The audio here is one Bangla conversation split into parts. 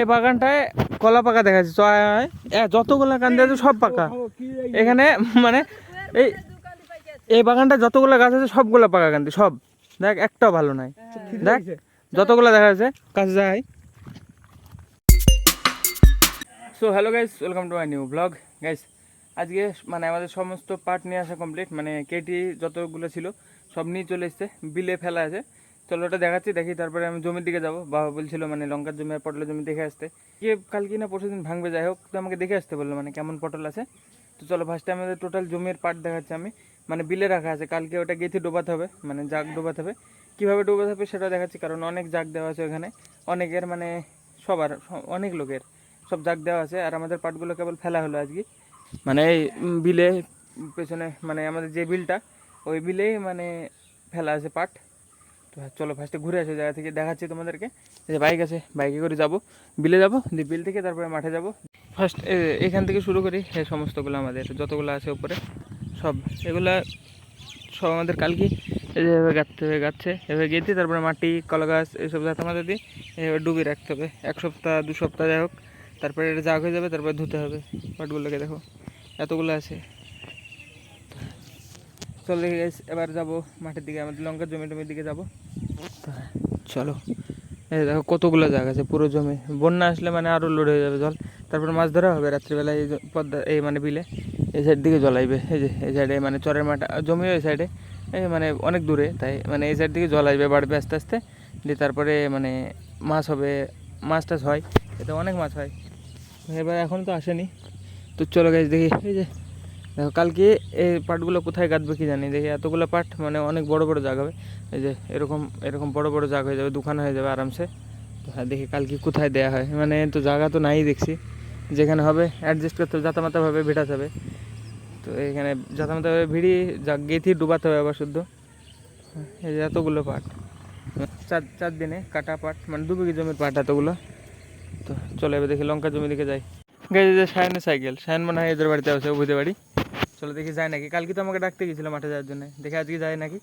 এই বাগানটায় কলা পাকা দেখা যাচ্ছে যতগুলো কান্দি আছে সব পাকা। এখানে মানে এই এই বাগানটা যতগুলো গাছ আছে সবগুলো পাকা কান্দি সব। দেখ, একটাও ভালো নাই। দেখ, যতগুলো দেখা যাচ্ছে, কাছে যায় so hello guys welcome to my new blog guys আজকে মানে আমাদের সমস্ত পার্ট নিয়ে আসা কমপ্লিট মানে কেটি যতগুলো ছিল, সব নিয়ে চলে এসছে। বিলে ফেলা আছে। চলো ওটা দেখাচ্ছি, দেখি তারপরে আমি জমির দিকে যাব। বাবা বলছিল মানে লঙ্কার জমি আর পটলের জমি দেখে আসতে। কে কালকে না পরশু দিন ভাঙবে, যাই হোক, তো আমাকে দেখে আসতে বলল মানে কেমন পটল আছে? তো চলো ফার্স্টে আমাদের টোটাল জমির পার্ট দেখাচ্ছি আমি। মানে বিলে রাখা আছে, কালকে ওটা গেঁথে ডোবাতে হবে মানে জাগ ডোবাতে হবে। কীভাবে ডোবাতে হবে সেটা দেখাচ্ছি, কারণ অনেক জাগ দেওয়া আছে ওখানে। অনেকের মানে সবার, অনেক লোকের সব জাগ দেওয়া আছে, আর আমাদের পাটগুলো কেবল ফেলা হলো আজকে। মানে বিলে পেছনে মানে আমাদের যে বিলটা, ওই বিলেই মানে ফেলা আছে পাট তো হ্যাঁ, চলো ফার্স্টে ঘুরে আসে জায়গা থেকে দেখাচ্ছি তোমাদেরকে। যে বাইক আছে বাইকে করে যাব। বিলে যাব দিয়ে বিল থেকে তারপরে মাঠে যাব। ফার্স্ট এখান থেকে শুরু করি এই সমস্তগুলো আমাদের যতগুলো আছে উপরে সব। এগুলা সব আমাদের কালকে এই যে এভাবে গাঁথতে হবে গাচ্ছে এভাবে গেঁথে তারপরে মাটি কলা গাছ এইসব যাতে আমাদের দিয়ে এভাবে ডুবিয়ে রাখতে হবে। এক সপ্তাহ দু সপ্তাহ যাই হোক তারপরে এটা জাগ হয়ে যাবে তারপরে ধুতে হবে। পাটগুলোকে দেখো এতগুলো আছে। চলে এবার যাব মাঠের দিকে, আমাদের লঙ্কার জমি টমির দিকে যাব। চলো। এই দেখো কতগুলো জায়গা আছে পুরো জমি। বন্যা আসলে মানে আরও লোড হয়ে যাবে জল। তারপরে মাছ ধরা হবে রাত্রিবেলা এই পদ্মা, এই মানে বিলে। এই সাইড দিকে জল এই যে, এই সাইডে মানে চরের মাঠ জমি ওই সাইডে এই মানে অনেক দূরে, তাই মানে এই সাইড দিকে জল আসবে বাড়বে আস্তে আস্তে। দিয়ে তারপরে মানে মাছ হবে, মাছ টাছ হয়। এতে অনেক মাছ হয়। এবার এখন তো আসেনি। তো চলো গাছ দেখি, এই যে দেখো, কালকে এই পাটগুলো কোথায় গাঁথবে কি জানি, দেখি এতগুলো পাট মানে অনেক বড় বড় জাগ হবে। এই যে এরকম এরকম বড় বড় জাগ হয়ে যাবে দোকান হয়ে যাবে আরামসে। তো হ্যাঁ দেখি কালকে কোথায় দেয়া হয়। মানে তো জায়গা তো নাই দেখছি। যেখানে হবে অ্যাডজাস্ট করতে হবে জাতামাতাভাবে ভিড়াতে হবে। তো এখানে জাতামাতাভাবে ভিড়ি গেথি ডুবাতে হবে আবার শুদ্ধ। এই যে এতগুলো পাট। চার চার দিনে কাটা পাট মানে দু বিঘি জমির পাট এতগুলো। তো চলে এবার দেখি লঙ্কা জমি দিকে যাই। যে সায়নের সাইকেল। সায়ন মনে হয় এদের বাড়িতে আছে অভিদের বাড়ি। চলো দেখি যায় নাকি? কালকে তো আমাকে ডাকতে গেছিল মাঠে যাওয়ার জন্য। দেখি আজকে যায় নাকি?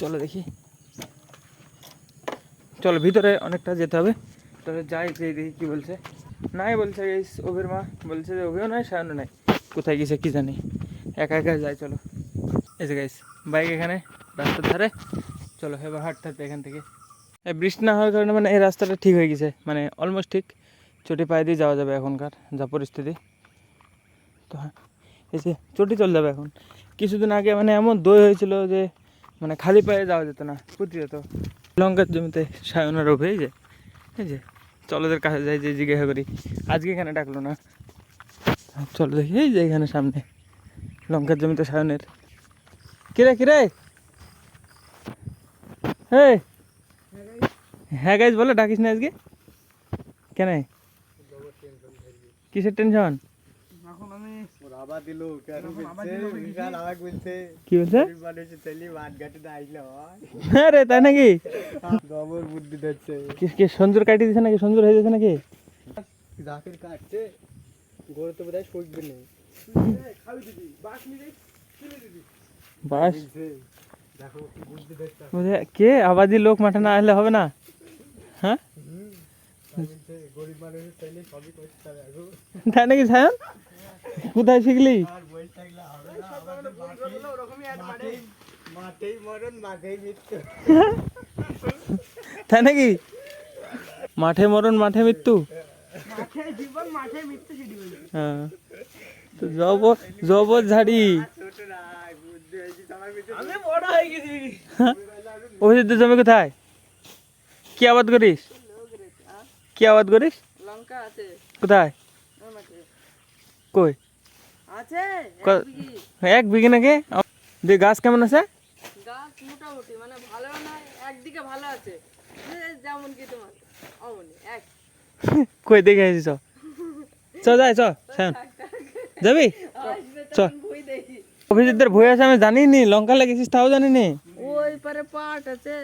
চলো দেখি। চলো, ভিতরে অনেকটা যেতে হবে। তবে যাই যেই দেখি কি বলছে। নাই বলছে, এই অভির মা। বলছে যে অভিও নাই, সায়নও নাই। কোথায় গেছে কি জানি। একা একা যাই চলো। এই যে গাইস বাইক এখানে, রাস্তার ধারে। চলো, এবার হাঁটতে হাঁটতে এখান থেকে। বৃষ্টি না হওয়ার কারণে মানে এই রাস্তাটা ঠিক হয়ে গেছে। মানে অলমোস্ট ঠিক। চটি পায়ে দিয়ে যাওয়া যাবে এখনকার যা পরিস্থিতি। তো হ্যাঁ এই চটি চলে যাবে এখন। কিছুদিন আগে মানে এমন দই হয়েছিল যে মানে খালি পায়ে যাওয়া যেত না, পুঁতি যেত। লঙ্কার জমিতে সায়নের রোভে এই যে এই যে চলোদের কাছে যাই, যে জিজ্ঞাসা করি, আজকে এখানে ডাকলো না? চলো দেখি, এই যে এখানে সামনে, লঙ্কার জমিতে সায়নের। কিরে কিরে? হ্যাঁ হ্যাঁ গাইজ বলে, ডাকিস না আজকে? কেন? কিসের টেনশন আমাকে বলছে? কি বলছে? হয় রে তাই নাকি? দমর বুদ্ধি দিচ্ছে। কি কি সঞ্জুর কাটি দিছে নাকি? সঞ্জুর হয়ে যাচ্ছে নাকি? জাকের কাটছে। গরু তো বোধহয় না বাস। কি? আবাদি লোক মাঠে না আসলে হবে না? হ্যাঁ? তাই নাকি সায়ন? কোথায় শিখলি? তাই নাকি? মাঠে মরণ মাঠে মৃত্যু? হ্যাঁ। তো জব জব ঝাড়ি। হয়ে। অভিজিৎ জমি কোথায়? কি আবাদ করিস? কি আবাদ করিস? লঙ্কা আছে। কোথায়? কই? আছে এক বিঘে। নাকি? দিয়ে গাছ কেমন আছে? গাছ মোটামুটি মানে ভালো নয় একদিকে ভালো আছে। যেমন কি তোমার অমনি এক। কই দেখে আসিস? চ যাই চ যাবি? চ। অভিজিৎদের ভয় আছে আমি জানি নি লঙ্কা লেগেছিস তাও জানি নি ওই পারে পাট আছে।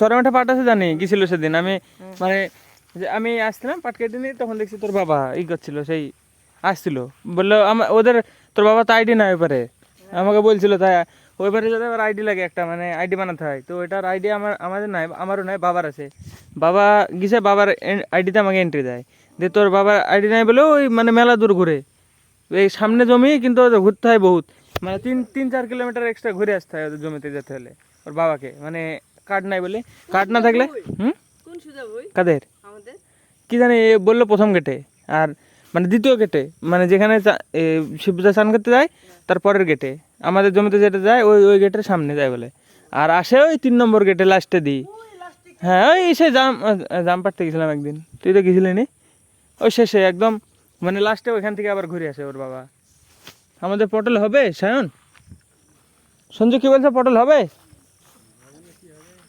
চরে মাঠে পাট আছে জানি গেছিল সেদিন। আমি মানে আমি আসছিলাম পাট কেটে নিয়ে তখন দেখছি তোর বাবা ই করছিল সেই আসছিল। বলল আমার ওদের তোর বাবা তো আইডি না এবারে আমাকে বলছিল তাই ওই বাড়ি যাতে আবার আইডি লাগে একটা মানে আইডি বানাতে হয় তো এটার আইডি আমার আমাদের নাই আমারও নাই বাবার আছে। বাবা গিয়েছে বাবার আইডিতে আমাকে এন্ট্রি দেয়। দিয়ে তোর বাবার আইডি নাই বলে ওই মানে মেলা দূর ঘুরে। এই সামনে জমি কিন্তু ওদের ঘুরতে হয় বহুত। মানে তিন তিন চার কিলোমিটার এক্সট্রা ঘুরে আসতে হয় ওদের জমিতে যেতে হলে ওর বাবাকে। মানে কার্ড নাই বলে। কার্ড না থাকলে হুম? কাদের? কি জানি বলল প্রথম গেটে। আর মানে দ্বিতীয় গেটে মানে যেখানে শিবপূজা স্নান করতে যায়, তার পরের গেটে আমাদের জমিতে যেটা যায়, ওই ওই গেটের সামনে যায় বলে। আর আসে ওই তিন নম্বর গেটে লাস্টে দিই। হ্যাঁ ওই সে জাম জাম পাড়তে গেছিলাম একদিন। তুই তো গেছিলি নি? ওই শেষে একদম মানে লাস্টে ওইখান থেকে আবার ঘুরে আসে ওর বাবা। আমাদের পটল হবে, সায়ন? সঞ্জু কি বলছে, পটল হবে?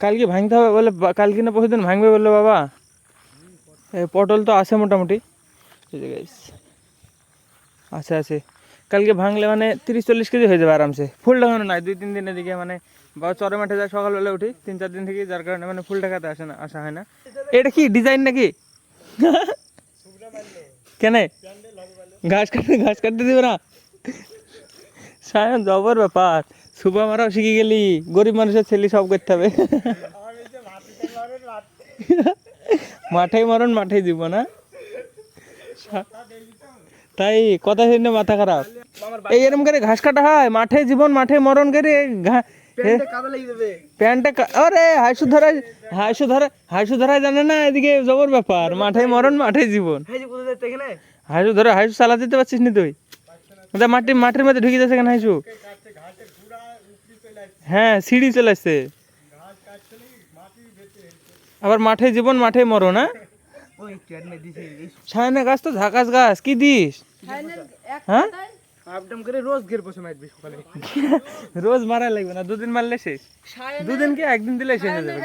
কালকে ভাঙতে হবে বলে কালকে না পরশু দিন ভাঙবে বলল বাবা। পটল তো আছে মোটামুটি। আছে আছে। কালকে ভাঙলে মানে তিরিশ চল্লিশ কেজি হয়ে যাবে আরামসে। ফুল দেখানো নাই, দুই, তিন দিনের দিকে মানে বা চরে মাঠে যায়, সকালবেলা উঠি, তিন, চার দিন থেকে যার কারণে মানে ফুল টাকাতে আসে না, আসা হয় না। এটা কি, ডিজাইন নাকি? কেন? ঘাস কাটতে ঘাস কাটতে দিবে না? সায়ন, জবর ব্যাপার। সুবা মারাও শিখে গেলি। গরিব মানুষের ছেলে সব করতে হবে। মাঠেই মরণ মাঠেই দিব না? তাই কথা শুনে মাথা খারাপ। এই এরম করে ঘাস কাটা হয় মাঠে জীবন মাঠে মরণ করে প্যান্টটা আরে হাইসু ধরাই হাইসু ধরা হাইসু ধরাই জানে না এদিকে জবর ব্যাপার। মাঠে মরণ মাঠে জীবন। হাইসু ধরে হাইসু চালা দিতে পারছিস নি তুই? মাটি মাটির মধ্যে ঢুকে যাচ্ছে কেন হাইসু হ্যাঁ সিঁড়ি চলে আসছে। আবার মাঠে জীবন মাঠে মরণ হ্যাঁ? ওই ট্রেনে দিছে এই সায়না গাছ তো ঝাকাস গাছ কি দিস? হ্যাঁ? আপডাম করে রোজ ঘের বসে মারবি সকালে। রোজ মারা লাগবে না দুদিন মারলে শেষ। দুদিন কি একদিন দিলে শেষ হয়ে যাবে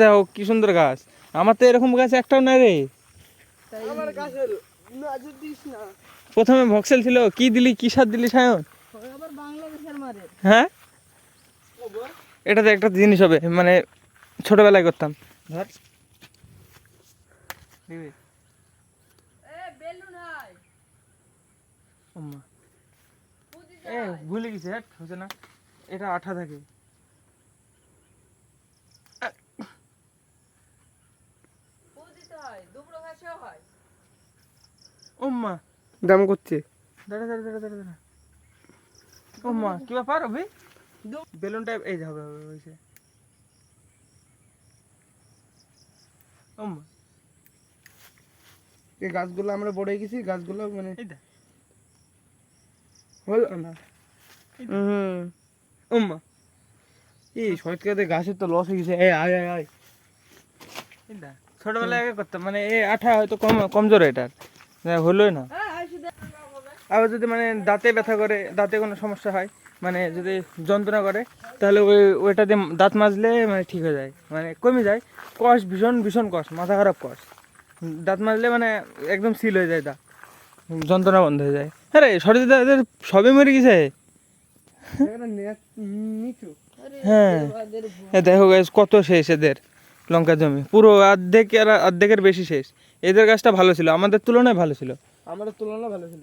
দেখো কি সুন্দর গাছ। আমার তো এরকম গাছ একটাও নাই রে। আমার গাছের নজর দিস না। প্রথমে ভক্সেল ছিল কি দিলি কি সার দিলি সায়ন? আবার বাংলাদেশের মারে। হ্যাঁ? এটা তো একটা জিনিস হবে মানে ছোটবেলায় করতাম। ধর। দিবি? এ বেলুন ওম্মা। এ ভুলে গেছি হ্যাঁ হচ্ছে না। এটা আঠা থাকে। হয় হয়। ওম্মা দাম করছে। দাঁড়া দাঁড়া দাঁড়া দাঁড়া দাঁড়া। ওম্মা কি ব্যাপার অভি? বেলুনটা এই যে হবে হবে হয়েছে। ওম্মা এই গাছগুলো আমরা বড় হয়ে গেছি গাছগুলো মানে হলো। না হুম। ওম্মা এই সৈতকাতে গাছের তো লস হয়ে গেছে। এই আয় আয় আয়। ছোটবেলায় আগে করতাম মানে এই আঠা হয়তো কম কমজোর এটার হলোই না। হ্যাঁ আবার যদি মানে দাঁতে ব্যথা করে দাঁতে কোনো সমস্যা হয় মানে যদি যন্ত্রণা করে তাহলে ওই ওইটা দিয়ে দাঁত মাজলে মানে ঠিক হয়ে যায়। মানে কমে যায়। কষ ভীষণ ভীষণ কষ মাথা খারাপ কষ। দাঁত মাজলে মানে একদম সিল হয়ে যায় দাঁত যন্ত্রণা বন্ধ হয়ে যায়। আরে সরজিৎ দা এদের সবে মরে গেছে? হ্যাঁ। দেখো গাছ কত শেষ এদের লঙ্কা জমি। পুরো অর্ধেক আর অর্ধেকের বেশি শেষ। এদের গাছটা ভালো ছিল আমাদের তুলনায় ভালো ছিল। আমাদের তুলনা ভালো ছিল।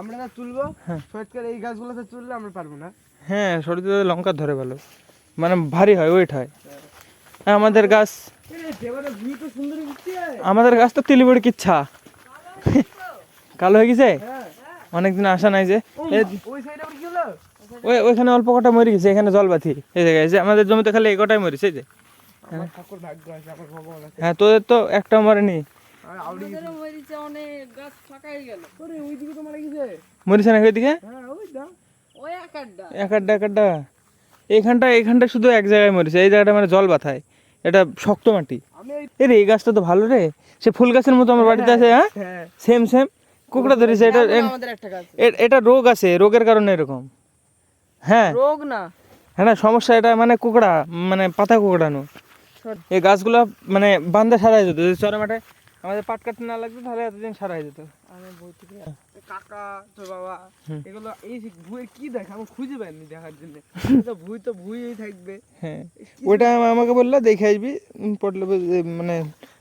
আমরা না তুলবো হ্যাঁ। সৈয়দকার এই গাছগুলোতে তুললে আমরা পারব না। হ্যাঁ সরজিৎ লঙ্কা ধরে ভালো। মানে ভারী হয় ওয়েট হয়। হ্যাঁ, আমাদের গাছ। আমাদের গাছ তো তিলিবড়ি কিচ্ছা কালো হয়ে গেছে? হ্যাঁ অনেকদিন আসা নাই যে। ওই সাইডে আবার কি হলো? ওই ওইখানে অল্প কটা মরে গেছে এখানে জলবাতি। এই জায়গায় যে আমাদের জমিতে খালি এই কটাই মরেছে যে। আমার ঠাকুর ভাগ্য আছে আমার ভগবান আছে। হ্যাঁ তোদের তো একটা মরেনি। মরিছে না ওইদিকে হ্যাঁ এইখানটা এইখানটা শুধু এক জায়গায় মরেছে এই জায়গাটা মানে জল বাথায়। এটা শক্ত মাটি। আমি এই গাছটা তো ভালো রে। সে ফুল গাছের মতো আমার বাড়িতে আছে হ্যাঁ? হ্যাঁ। সেম সেম কুকুরা ধরেছে এটা আমাদের একটা গাছ। এ- এটা রোগ আছে রোগের কারণে এরকম। হ্যাঁ। রোগ না। হ্যাঁ না সমস্যা এটা মানে কুকড়া মানে পাতা কুকড়ানো এই গাছগুলো মানে বান্ধে সারা হয়ে যেত। যদি চরে মাঠে আমাদের পাট কাটতে না লাগতো তাহলে এতদিন সারা হয়ে যেত। আমি কাকা তো বাবা এগুলো এই ভুঁয়ে কি দেখে আমি খুঁজে পাইনি দেখার জন্য। তো ভুঁই তো ভুঁয়েই থাকবে। হ্যাঁ। আম- আমাকে বলল দেখে আসবি। পটলে মানে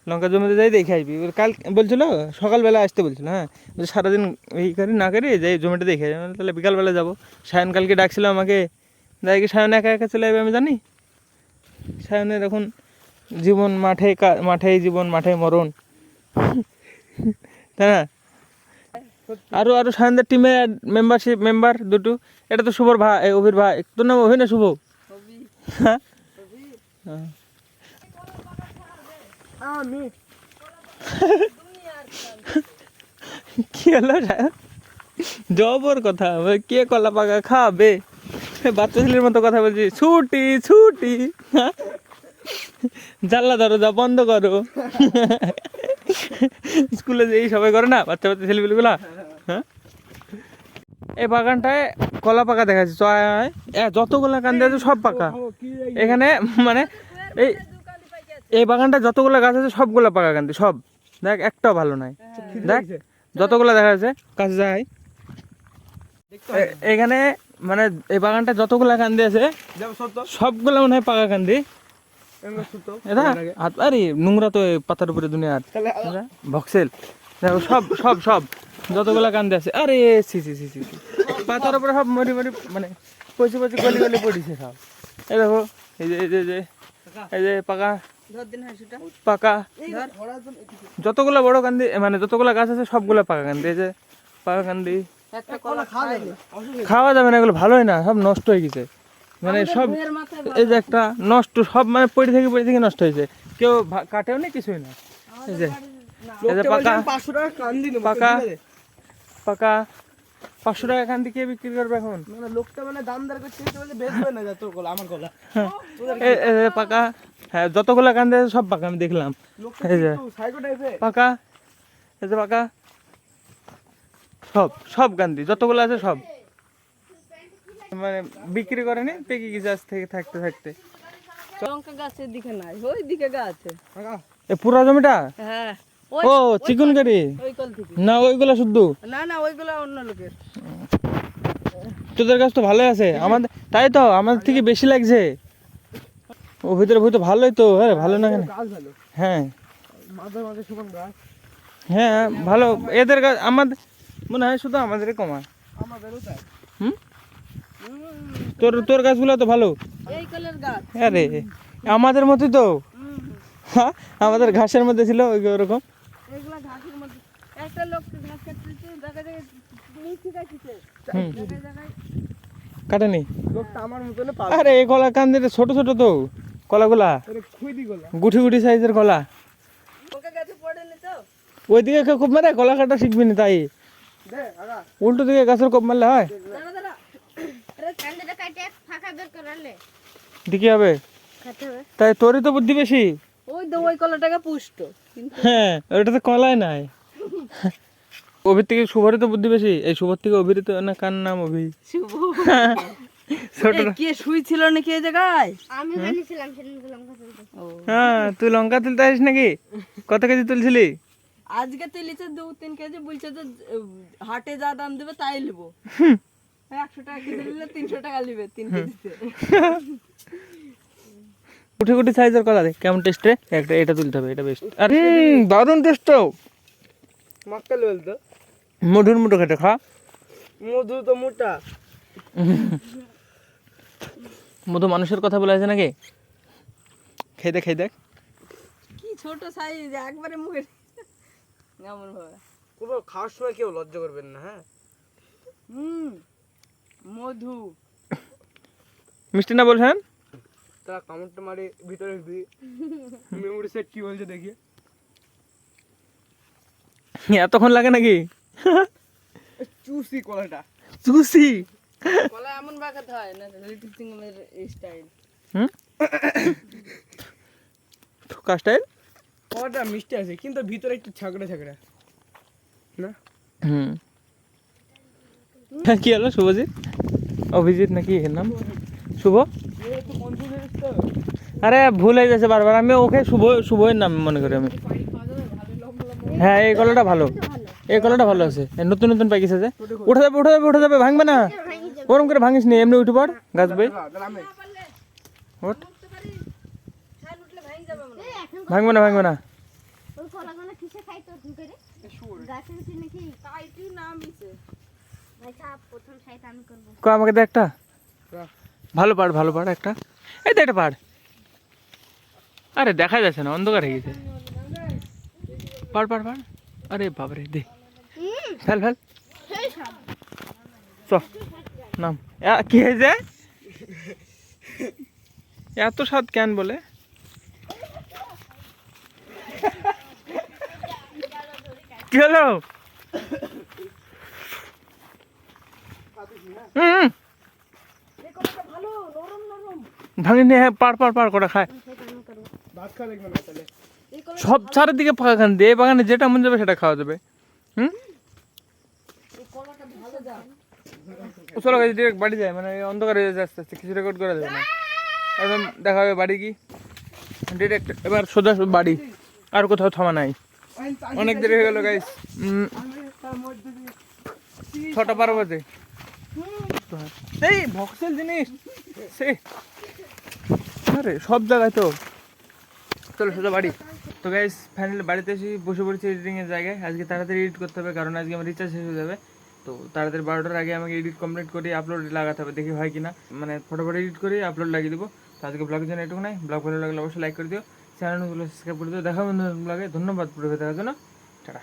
লঙ্কা জমিতে যাই দেখে আসবি। কাল বলছিল সকালবেলা আসতে বলছিল হ্যাঁ। সারাদিন এই করি না করি যাই জমিটা দেখে আসবি। তাহলে বিকালবেলা যাব। সায়ন কালকে ডাকছিল আমাকে যাই কি সায়ন একা একা চলে যাবে আমি জানি। সায়নের এখন জীবন মাঠে মাঠেই জীবন মাঠে মরণ। তাই না? আরও আরও সায়নদের টিমের মেম্বারশিপ মেম্বার দুটো। এটা তো শুভর ভাই অভির ভাই। তোর নাম অভি না শুভ? হ্যাঁ? হ্যাঁ। কি হলো জবর কথা কে কলা পাকা খাবে? বাচ্চা ছেলের মতো কথা বলছি। ছুটি ছুটি। জানলা ধরো যা বন্ধ করো। স্কুলে যেই সবাই করে না? বাচ্চা বাচ্চা ছেলেগুলা হ্যাঁ এই বাগানটায় কলা পাকা দেখা যাচ্ছে যতগুলা কান্দে আছে সব পাকা। এখানে মানে এই এই বাগানটা যতগুলো গাছ আছে সবগুলো পাকা কান্দি সব। দেখ একটাও ভালো নাই। দেখ যতগুলো দেখা যাচ্ছে কাছে যাই এখানে মানে এই বাগানটা যতগুলো কান্দি আছে সবগুলো মনে হয় পাকা কান্দি। হাত আরে নোংরা তো পাতার উপরে দুনিয়ার। তাহলে ভক্সেল সব সব সব। যতগুলো কান্দে আছে আরে সি সি সি সি। পাতার উপরে সব মরি মরি মানে পচি পচি গলি গলি পড়িছে সব। এই দেখো এই যে এই যে এই যে এই যে পাকা। পাকা। যতগুলো বড় কান্দি মানে যতগুলো গাছ আছে সবগুলো পাকা কান্দি এই যে পাকা কান্দি। খাওয়া যাবে। নেই। না এগুলো ভালোই না সব নষ্ট হয়ে গেছে। মানে সব এই যে একটা নষ্ট সব মানে পড়ে থেকে পড়ে থেকে নষ্ট হয়েছে। কেউ কাটেও নি কিছুই না। এই যে এই যে পাকা। পাকা। পাকা পাঁচশো টাকা কান্দি কে বিক্রি করবে এখন? মানে লোকটা মানে দাম দর করছে বেচবে না যা তোর গলা আমার গলা। পাকা? হ্যাঁ যতগুলো কান্দি আছে সব পাকা আমি দেখলাম। এই যে। পাকা? এই যে পাকা? সব সব গান্ধী যতগুলো আছে সব। মানে বিক্রি করেনি পেকে গেছে আজ থেকে থাকতে থাকতে। লঙ্কা গাছের দিকে নাই ওই দিকে গাছ আছে। এ পুরা জমিটা? হ্যাঁ। ও চিকন কারি না ওইগুলো শুদ্ধ? না না ওইগুলো অন্য লোকের। তোদের কাছ তো ভালোই আছে। আমাদের তাই তো আমাদের থেকে বেশি লাগছে। ও ভিতরে ভিতরে ভালোই তো হ্যাঁ ভালো না কেন? হ্যাঁ। গাছ। হ্যাঁ ভালো। এদের গাছ আমাদের মনে হয় শুধু আমাদেরই কমা হুম? তোর তোর গাছগুলো তো ভালো। আরে আমাদের মতোই তো। হ্যাঁ আমাদের ঘাসের মধ্যে ছিল ওই ওরকম। একটা লোক ঘাস কাটতেছে দেখা যায় মুখি কাটতেছে হুম। জায়গায় জায়গায় কাটেনি লোকটা আমার মতন পাল আরে এই কলা কান্দিতে ছোট ছোট তো। কলাগুলা খুইদি গলা। গুঠি গুঠি সাইজের কলা ওকে গাছে পড়েনি তো? ওইদিকে কেউ খুব মারে? কলা কাটা শিখবি না তাই? উল্টো দিকে গাছের কোপ মারলে হয়? দাঁড়া দাঁড়া। কান্দিটা কাটে ফাঁকা বের করালে দিকে হবে? তাই তোরই তো বুদ্ধি বেশি। ওই তো ওই কলাটাকে পুষ্ট। হ্যাঁ ওটা তো কলাই নাই। অভির থেকে শুভরই তো বুদ্ধি বেশি? এই শুভর থেকে অভির তো না কার নাম অভি? শুভ কে শুই নাকি এই জায়গায়? আমি বানিয়েছিলাম সেদিন লঙ্কা তুলতে। ও। হ্যাঁ তুই লঙ্কা তুলতে আসিস নাকি? কত কেজি তুলছিলি? আজকে তুলিছে দু তিন কেজি বলছে যে হাটে যা দাম দেবে তাই নেব। একশো টাকা কেজি নিলে তিনশো টাকা নেবে তিন কেজিতে। গুটি গুটি সাইজের কলা দেখ কেমন টেস্ট রে? একটা এটা তুলতে হবে এটা বেস্ট আর হুম, দারুণ টেস্ট তো। মাক্কা লেভেল তো মধুর মুঠো খেতে খা মধু তো মোটা মধু মানুষের কথা বলে আছে নাকি খেয়ে দেখ খেয়ে দেখ কি ছোট সাইজ একবারে মুখে এমন ভাবে কোনো খাওয়ার সময় কেউ লজ্জা করবেন না হ্যাঁ হুম মধু মিষ্টি না বলছেন তারা কামড়টা মারে ভিতরে মেমোরি সেট কি বলছে দেখি এতক্ষণ লাগে নাকি? চুষি কলাটা। চুসি? কলা এমন বাগাতে হয় না ঋতিক সিংহের স্টাইল। হুম? কাস্টাইল কলাটা মিষ্টি আছে কিন্তু ভিতরে একটু ছাকড়া ছাকড়া না? হুম। কি হলো শুভজিৎ? অভিজিৎ নাকি এর নাম? শুভ? আরে ভুল হয়ে যাচ্ছে বারবার আমি ওকে শুভ শুভের নাম মনে করি আমি। হ্যাঁ এই কলাটা ভালো। এই কলাটা ভালো আছে। নতুন নতুন প্যাকেজ আছে উঠে যাবে উঠে যাবে উঠে যাবে, ভাঙবে না। ওরম করে ভাঙিস নি, এমনি উঠে পড়, গাছ বই। ভাঙবে না ভাঙবে না। আমাকে দে একটা। ভালো পাড় ভালো পাড় একটা। এই তো একটা পাড়। আরে, দেখা যাচ্ছে না, অন্ধকার হয়ে গেছে। পাড় পাড় পাড় আরে বাবারে দে। Fail fail. চ, নাম। কি হয়েছে? এত স্বাদ কেন বলে? কি হলো? হুম। ভাঙে নিয়ে হ্যাঁ পাড় পাড় পাড় করে খায়। ভাত না তাহলে। সব চারিদিকে বাগান দিয়ে বাগানে যেটা মন যাবে সেটা খাওয়া যাবে। হুম? চলো গাছ ডিরেক্ট বাড়ি যায় মানে অন্ধকার হয়ে যাচ্ছে আস্তে আস্তে, কিছু রেকর্ড করা যাবে না। একদম দেখা হবে বাড়ি কি? ডিরেক্ট এবার সোজা বাড়ি, আর কোথাও থামা নাই। অনেক দেরি হয়ে গেল গাইস ছটা বারো বাজে। এই ভক্সেল জিনিস সে আরে, সব জায়গায় তো। চলো সোজা বাড়ি। তো গাইস ফাইনালি বাড়িতে এসে বসে পড়েছি এডিটিংয়ের জায়গায়। আজকে তাড়াতাড়ি এডিট করতে হবে, কারণ আজকে আমার রিচার্জ শেষ হয়ে যাবে। তো তাড়াতাড়ি বারোটার আগে আমাকে এডিট কমপ্লিট করে আপলোড লাগাতে হবে, দেখি হয় কিনা। মানে ফটোফট এডিট করে আপলোড লাগিয়ে দেবো। তো আজকে ব্লগের জন্য এটুকু নাই। ব্লগ ভালো লাগলে অবশ্যই লাইক করে দিও চ্যানেলগুলো সাবস্ক্রাইব করে দিও। দেখা বন্ধু ব্লগে ধন্যবাদ পুরো দেখার জন্য। টাটা।